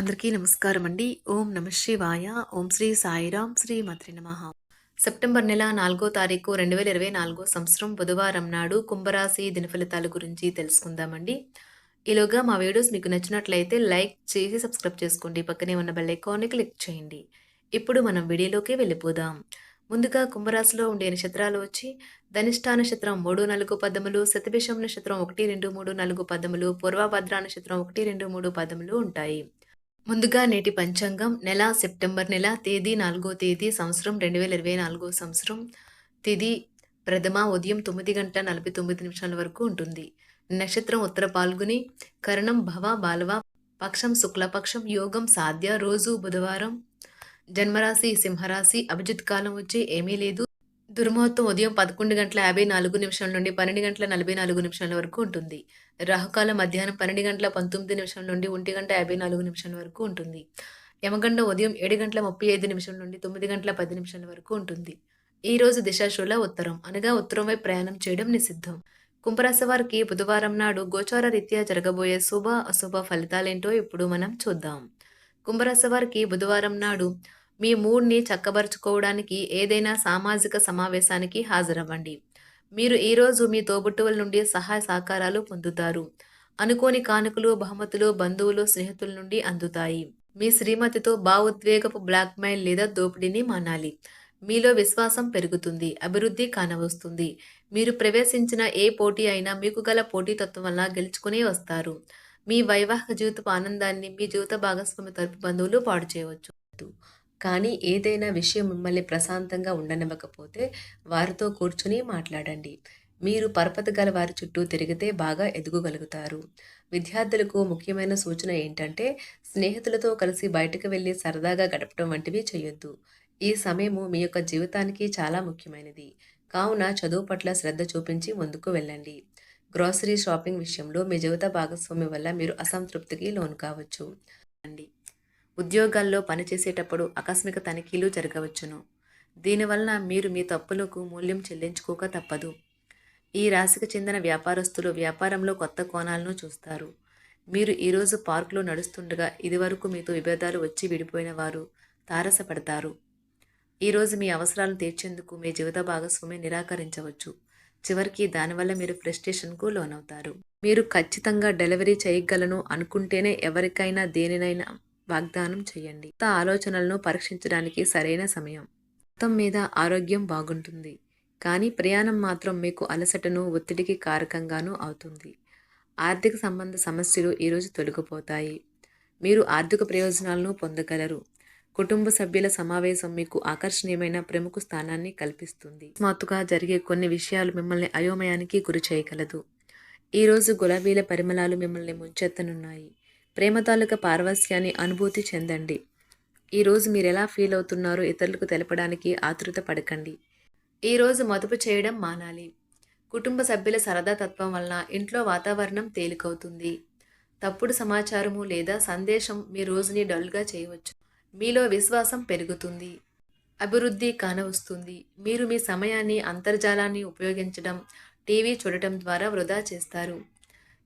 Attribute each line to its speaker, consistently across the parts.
Speaker 1: అందరికీ నమస్కారం అండి. ఓం నమ శివాయ. ఓం శ్రీ సాయిరాం శ్రీ మత్రి నమ. సెప్టెంబర్ నెల నాలుగో తారీఖు రెండు వేల ఇరవై నాలుగో సంవత్సరం బుధవారం నాడు కుంభరాశి దినఫలితాల గురించి తెలుసుకుందామండి. ఈలోగా మా వీడియోస్ మీకు నచ్చినట్లయితే లైక్ చేసి సబ్స్క్రైబ్ చేసుకోండి. పక్కనే ఉన్న బెల్ ఐకాన్ని క్లిక్ చేయండి. ఇప్పుడు మనం వీడియోలోకి వెళ్ళిపోదాం. ముందుగా కుంభరాశిలో ఉండే నక్షత్రాలు వచ్చి ధనిష్టా నక్షత్రం మూడు నాలుగు పదములు శతభిషం నక్షత్రం ఒకటి రెండు మూడు నాలుగు పదములు పూర్వభద్ర నక్షత్రం ఒకటి రెండు మూడు పదములు ఉంటాయి. ముందుగా నేటి పంచాంగం నెల సెప్టెంబర్ నెల తేదీ నాలుగో తేదీ సంవత్సరం రెండు వేల ఇరవై నాలుగో సంవత్సరం. తిది ప్రథమ ఉదయం తొమ్మిది గంటల నలభై తొమ్మిది నిమిషాల వరకు ఉంటుంది. నక్షత్రం ఉత్తర పాల్గొని కరణం భవ బాలవ పక్షం శుక్లపక్షం యోగం సాధ్య రోజు బుధవారం. జన్మరాశి సింహరాశి అభిజిత్ కాలం వచ్చి ఏమీ లేదు. దుర్ముహూర్తం ఉదయం పదకొండు గంటల యాభై నాలుగు నిమిషాల నుండి పన్నెండు గంటల నలభై నాలుగు నిమిషాల వరకు ఉంటుంది. రాహుకాలం మధ్యాహ్నం పన్నెండు గంటల పంతొమ్మిది నిమిషాల నుండి ఒంటి గంట యాభై నాలుగు నిమిషాల వరకు ఉంటుంది. యమగండ ఉదయం ఏడు గంటల ముప్పై ఐదు నిమిషాల నుండి తొమ్మిది గంటల పది నిమిషాల వరకు ఉంటుంది. ఈ రోజు దిశాశూల ఉత్తరం. అనగా ఉత్తరం వైపు ప్రయాణం చేయడం నిషిద్ధం. కుంభరాశి వారికి బుధవారం నాడు గోచార రీత్యా జరగబోయే శుభ అశుభ ఫలితాలేంటో ఇప్పుడు మనం చూద్దాం. కుంభరాశి వారికి బుధవారం నాడు మీ మూడ్ని చక్కబరుచుకోవడానికి ఏదైనా సామాజిక సమావేశానికి హాజరవ్వండి. మీరు ఈరోజు మీ తోబుట్టువుల నుండి సహాయ సహకారాలు పొందుతారు. అనుకోని కానుకలు బహుమతులు బంధువులు స్నేహితుల నుండి అందుతాయి. మీ శ్రీమతితో భావోద్వేగపు బ్లాక్మెయిల్ లేదా దోపిడీని మానాలి. మీలో విశ్వాసం పెరుగుతుంది అభివృద్ధి కానవస్తుంది. మీరు ప్రవేశించిన ఏ పోటీ అయినా మీకు గల పోటీతత్వం వల్ల గెలుచుకునే వస్తారు. మీ వైవాహిక జీవితపు ఆనందాన్ని మీ జీవిత భాగస్వామి తరపు బంధువులు పాడు చేయవచ్చు కానీ ఏదైనా విషయం మిమ్మల్ని ప్రశాంతంగా ఉండనివ్వకపోతే వారితో కూర్చుని మాట్లాడండి. మీరు పరపతి గల వారి చుట్టూ తిరిగితే బాగా ఎదుగగలుగుతారు. విద్యార్థులకు ముఖ్యమైన సూచన ఏంటంటే స్నేహితులతో కలిసి బయటకు వెళ్ళి సరదాగా గడపడం వంటివి చేయొద్దు. ఈ సమయము మీ యొక్క జీవితానికి చాలా ముఖ్యమైనది. కావున చదువు పట్ల శ్రద్ధ చూపించి ముందుకు వెళ్ళండి. గ్రాసరీ షాపింగ్ విషయంలో మీ జీవిత భాగస్వామి వల్ల మీరు అసంతృప్తికి లోను కావచ్చు. ఉద్యోగాల్లో పనిచేసేటప్పుడు ఆకస్మిక తనిఖీలు జరగవచ్చును. దీనివలన మీరు మీ తప్పులకు మూల్యం చెల్లించుకోక తప్పదు. ఈ రాశికి చెందిన వ్యాపారస్తులు వ్యాపారంలో కొత్త కోణాలను చూస్తారు. మీరు ఈరోజు పార్కులో నడుస్తుండగా ఇదివరకు మీతో విభేదాలు వచ్చి విడిపోయిన వారు తారసపడతారు ఈరోజు మీ అవసరాలను తీర్చేందుకు మీ జీవిత భాగస్వామి నిరాకరించవచ్చు. చివరికి దానివల్ల మీరు ఫ్రస్ట్రేషన్కు లోనవుతారు. మీరు ఖచ్చితంగా డెలివరీ చేయగలను అనుకుంటేనే ఎవరికైనా దేనినైనా వాగ్దానం చేయండి. కొత్త ఆలోచనలను పరీక్షించడానికి సరైన సమయం. మొత్తం మీద ఆరోగ్యం బాగుంటుంది. కానీ ప్రయాణం మాత్రం మీకు అలసటను ఒత్తిడికి కారకంగానూ అవుతుంది. ఆర్థిక సంబంధ సమస్యలు ఈరోజు తొలగిపోతాయి. మీరు ఆర్థిక ప్రయోజనాలను పొందగలరు. కుటుంబ సభ్యుల సమావేశం మీకు ఆకర్షణీయమైన ప్రముఖ స్థానాన్ని కల్పిస్తుంది. అకస్మాత్తుగా జరిగే కొన్ని విషయాలు మిమ్మల్ని అయోమయానికి గురి చేయగలదు. ఈరోజు గులాబీల పరిమళాలు మిమ్మల్ని ముంచెత్తనున్నాయి. ప్రేమ తాలూక పారవస్యాన్ని అనుభూతి చెందండి. ఈరోజు మీరు ఎలా ఫీల్ అవుతున్నారో ఇతరులకు తెలపడానికి ఆతృత పడకండి. ఈరోజు మదుపు చేయడం మానాలి. కుటుంబ సభ్యుల సరదా తత్వం వలన ఇంట్లో వాతావరణం తేలికవుతుంది. తప్పుడు సమాచారము లేదా సందేశం మీ రోజుని డల్గా చేయవచ్చు. మీలో విశ్వాసం పెరుగుతుంది. అభివృద్ధి కానవస్తుంది. మీరు మీ సమయాన్ని అంతర్జాలాన్ని ఉపయోగించడం టీవీ చూడటం ద్వారా వృధా చేస్తారు.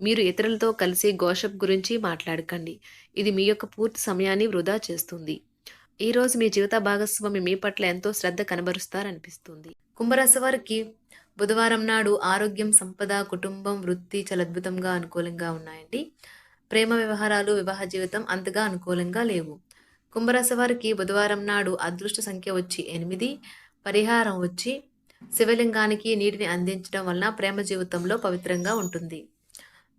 Speaker 1: మీరు ఇతరులతో కలిసి గోషప్ గురించి మాట్లాడకండి. ఇది మీ యొక్క పూర్తి సమయాన్ని వృధా చేస్తుంది. ఈరోజు మీ జీవిత భాగస్వామి మీ పట్ల ఎంతో శ్రద్ధ కనబరుస్తారనిపిస్తుంది. కుంభరాశి వారికి బుధవారం నాడు ఆరోగ్యం సంపద కుటుంబం వృత్తి చాలా అద్భుతంగా అనుకూలంగా ఉన్నాయండి. ప్రేమ వ్యవహారాలు వివాహ జీవితం అంతగా అనుకూలంగా లేవు. కుంభరాశి వారికి బుధవారం నాడు అదృష్ట సంఖ్య వచ్చి ఎనిమిది పరిహారం వచ్చి శివలింగానికి నీటిని అందించడం వలన ప్రేమ జీవితంలో పవిత్రంగా ఉంటుంది.